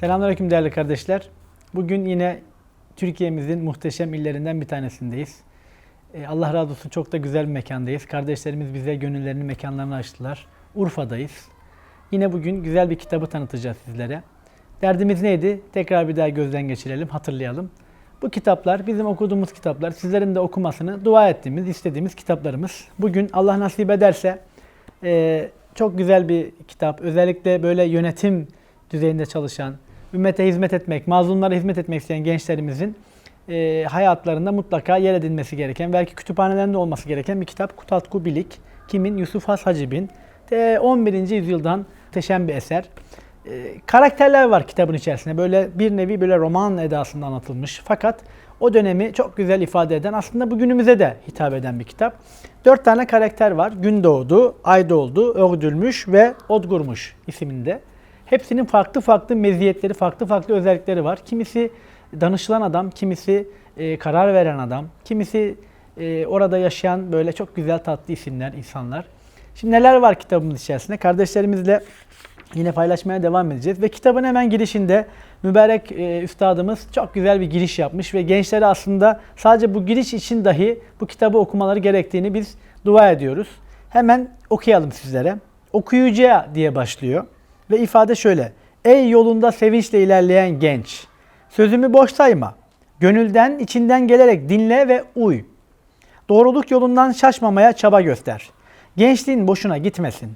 Selamünaleyküm değerli kardeşler. Bugün yine Türkiye'mizin muhteşem illerinden bir tanesindeyiz. Ee, Allah razı olsun çok da güzel bir mekandayız. Kardeşlerimiz bize gönüllerini mekanlarını açtılar. Urfa'dayız. Yine bugün güzel bir kitabı tanıtacağız sizlere. Derdimiz neydi? Tekrar bir daha gözden geçirelim, hatırlayalım. Bu kitaplar bizim okuduğumuz kitaplar. Sizlerin de okumasını dua ettiğimiz, istediğimiz kitaplarımız. Bugün Allah nasip ederse e, çok güzel bir kitap. Özellikle böyle yönetim düzeyinde çalışan, ümmete hizmet etmek, mazlumlara hizmet etmek isteyen gençlerimizin e, hayatlarında mutlaka yer edilmesi gereken, belki kütüphanelerinde olması gereken bir kitap. Kutatku Bilik. Kimin? Yusuf Has Hacib'in. Te 11. yüzyıldan muhteşem bir eser. E, karakterler var kitabın içerisinde. Böyle bir nevi böyle roman edasında anlatılmış. Fakat o dönemi çok güzel ifade eden, aslında bugünümüze de hitap eden bir kitap. Dört tane karakter var. Gündoğdu, Aydoğdu, Ögdülmüş ve Odgurmuş isiminde. Hepsinin farklı farklı meziyetleri, farklı farklı özellikleri var. Kimisi danışılan adam, kimisi e, karar veren adam, kimisi e, orada yaşayan böyle çok güzel tatlı isimler, insanlar. Şimdi neler var kitabımız içerisinde? Kardeşlerimizle yine paylaşmaya devam edeceğiz. Ve kitabın hemen girişinde mübarek e, üstadımız çok güzel bir giriş yapmış ve gençlere aslında sadece bu giriş için dahi bu kitabı okumaları gerektiğini biz dua ediyoruz. Hemen okuyalım sizlere. Okuyucuya diye başlıyor. Ve ifade şöyle. Ey yolunda sevinçle ilerleyen genç. Sözümü boş sayma. Gönülden, içinden gelerek dinle ve uy. Doğruluk yolundan şaşmamaya çaba göster. Gençliğin boşuna gitmesin.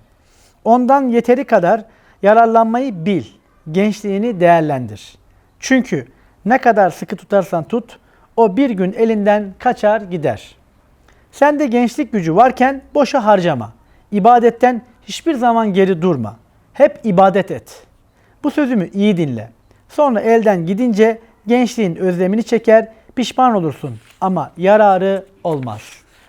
Ondan yeteri kadar yararlanmayı bil. Gençliğini değerlendir. Çünkü ne kadar sıkı tutarsan tut, o bir gün elinden kaçar gider. Sen de gençlik gücü varken boşa harcama. İbadetten hiçbir zaman geri durma. Hep ibadet et. Bu sözümü iyi dinle. Sonra elden gidince gençliğin özlemini çeker, pişman olursun ama yararı olmaz.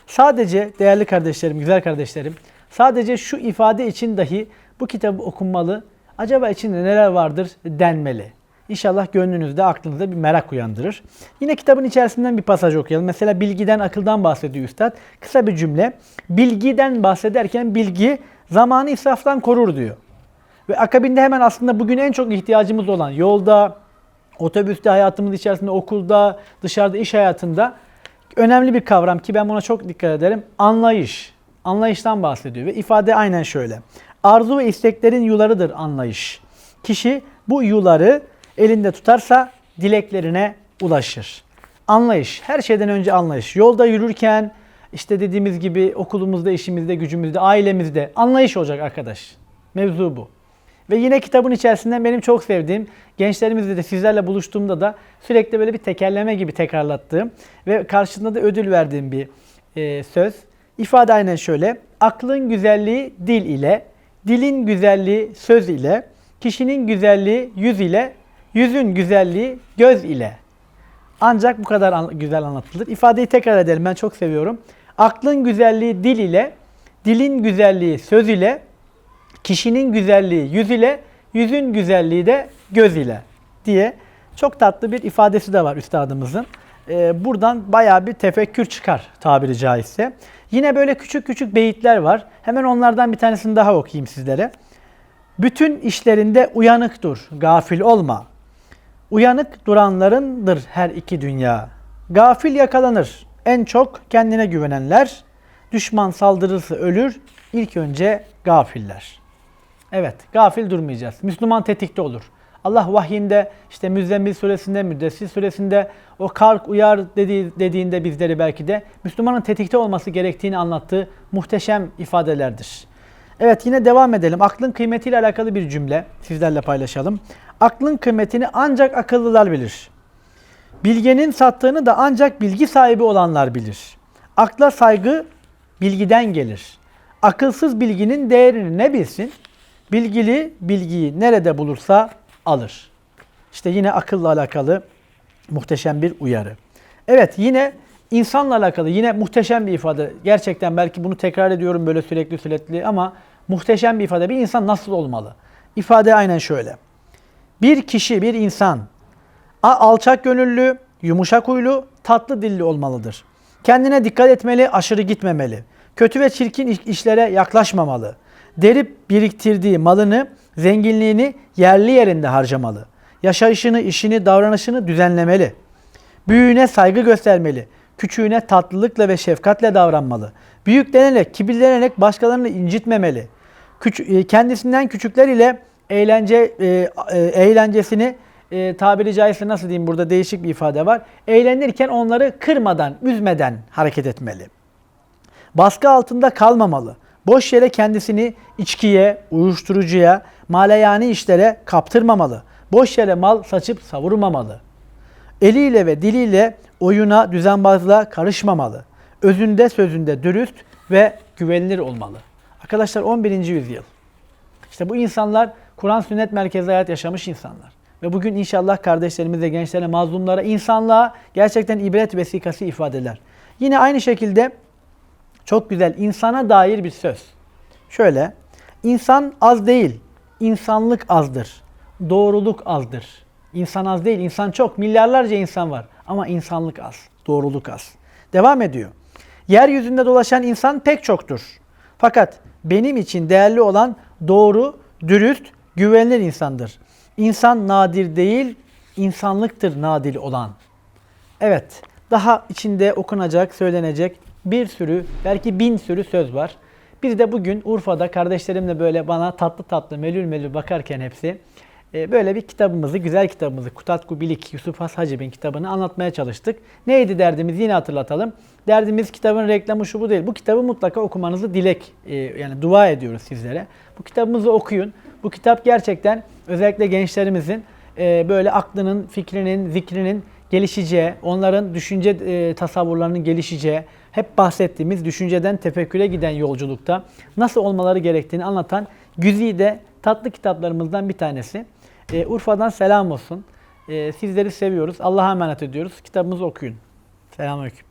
Sadece değerli kardeşlerim, güzel kardeşlerim, sadece şu ifade için dahi bu kitabı okunmalı. Acaba içinde neler vardır denmeli. İnşallah gönlünüzde, aklınızda bir merak uyandırır. Yine kitabın içerisinden bir pasaj okuyalım. Mesela bilgiden, akıldan bahsediyor üstad. Kısa bir cümle. Bilgiden bahsederken bilgi zamanı israftan korur diyor. Ve akabinde hemen aslında bugün en çok ihtiyacımız olan yolda, otobüste, hayatımız içerisinde, okulda, dışarıda, iş hayatında önemli bir kavram ki ben buna çok dikkat ederim. Anlayış. Anlayıştan bahsediyor ve ifade aynen şöyle. Arzu ve isteklerin yularıdır anlayış. Kişi bu yuları elinde tutarsa dileklerine ulaşır. Anlayış. Her şeyden önce anlayış. Yolda yürürken işte dediğimiz gibi okulumuzda, işimizde, gücümüzde, ailemizde anlayış olacak arkadaş. Mevzu bu. Ve yine kitabın içerisinden benim çok sevdiğim, gençlerimizle de sizlerle buluştuğumda da sürekli böyle bir tekerleme gibi tekrarlattığım ve karşılığında da ödül verdiğim bir e, söz. İfade aynen şöyle. Aklın güzelliği dil ile, dilin güzelliği söz ile, kişinin güzelliği yüz ile, yüzün güzelliği göz ile. Ancak bu kadar an- güzel anlatılır. İfadeyi tekrar edelim. Ben çok seviyorum. Aklın güzelliği dil ile, dilin güzelliği söz ile, kişinin güzelliği yüz ile, yüzün güzelliği de göz ile diye çok tatlı bir ifadesi de var üstadımızın. Ee, buradan bayağı bir tefekkür çıkar tabiri caizse. Yine böyle küçük küçük beyitler var. Hemen onlardan bir tanesini daha okuyayım sizlere. Bütün işlerinde uyanık dur, gafil olma. Uyanık duranlarındır her iki dünya. Gafil yakalanır. En çok kendine güvenenler. Düşman saldırırsa ölür. İlk önce gafiller. Evet, gafil durmayacağız. Müslüman tetikte olur. Allah vahyinde işte Müzzemmil suresinde, Müddessir suresinde o kalk uyar dediği, dediğinde bizleri belki de Müslümanın tetikte olması gerektiğini anlattığı muhteşem ifadelerdir. Evet yine devam edelim. Aklın kıymetiyle alakalı bir cümle sizlerle paylaşalım. Aklın kıymetini ancak akıllılar bilir. Bilgenin sattığını da ancak bilgi sahibi olanlar bilir. Akla saygı bilgiden gelir. Akılsız bilginin değerini ne bilsin? Bilgili bilgiyi nerede bulursa alır. İşte yine akılla alakalı muhteşem bir uyarı. Evet yine insanla alakalı yine muhteşem bir ifade. Gerçekten belki bunu tekrar ediyorum böyle sürekli sürekli ama muhteşem bir ifade. Bir insan nasıl olmalı? İfade aynen şöyle. Bir kişi, bir insan alçak gönüllü, yumuşak huylu, tatlı dilli olmalıdır. Kendine dikkat etmeli, aşırı gitmemeli. Kötü ve çirkin iş- işlere yaklaşmamalı. Derip biriktirdiği malını, zenginliğini yerli yerinde harcamalı. Yaşayışını, işini, davranışını düzenlemeli. Büyüğüne saygı göstermeli. Küçüğüne tatlılıkla ve şefkatle davranmalı. Büyüklenerek, kibirlenerek başkalarını incitmemeli. Küç- e, kendisinden küçükler ile eğlence e, e, eğlencesini e, tabiri caizse nasıl diyeyim burada değişik bir ifade var. Eğlenirken onları kırmadan, üzmeden hareket etmeli. Baskı altında kalmamalı. Boş yere kendisini içkiye, uyuşturucuya, maleyani işlere kaptırmamalı. Boş yere mal saçıp savurmamalı. Eliyle ve diliyle oyuna, düzenbazlığa karışmamalı. Özünde sözünde dürüst ve güvenilir olmalı. Arkadaşlar 11. yüzyıl. İşte bu insanlar Kur'an sünnet merkezi hayat yaşamış insanlar. Ve bugün inşallah kardeşlerimize, gençlere, mazlumlara, insanlığa gerçekten ibret vesikası ifadeler. Yine aynı şekilde çok güzel insana dair bir söz. Şöyle, insan az değil, insanlık azdır. Doğruluk azdır. İnsan az değil, insan çok. Milyarlarca insan var ama insanlık az, doğruluk az. Devam ediyor. Yeryüzünde dolaşan insan pek çoktur. Fakat benim için değerli olan doğru, dürüst, güvenilir insandır. İnsan nadir değil, insanlıktır nadir olan. Evet, daha içinde okunacak, söylenecek bir sürü, belki bin sürü söz var. Biz de bugün Urfa'da kardeşlerimle böyle bana tatlı tatlı, melül melül bakarken hepsi e, böyle bir kitabımızı, güzel kitabımızı, Kutatku Bilik, Yusuf Has Hacib'in kitabını anlatmaya çalıştık. Neydi derdimiz? Yine hatırlatalım. Derdimiz kitabın reklamı şu bu değil. Bu kitabı mutlaka okumanızı dilek, e, yani dua ediyoruz sizlere. Bu kitabımızı okuyun. Bu kitap gerçekten özellikle gençlerimizin e, böyle aklının, fikrinin, zikrinin gelişeceği, onların düşünce e, tasavvurlarının gelişeceği, hep bahsettiğimiz düşünceden tefekküre giden yolculukta nasıl olmaları gerektiğini anlatan güzide tatlı kitaplarımızdan bir tanesi. E, Urfa'dan selam olsun. E, sizleri seviyoruz. Allah'a emanet ediyoruz. Kitabımızı okuyun. Selamünaleyküm.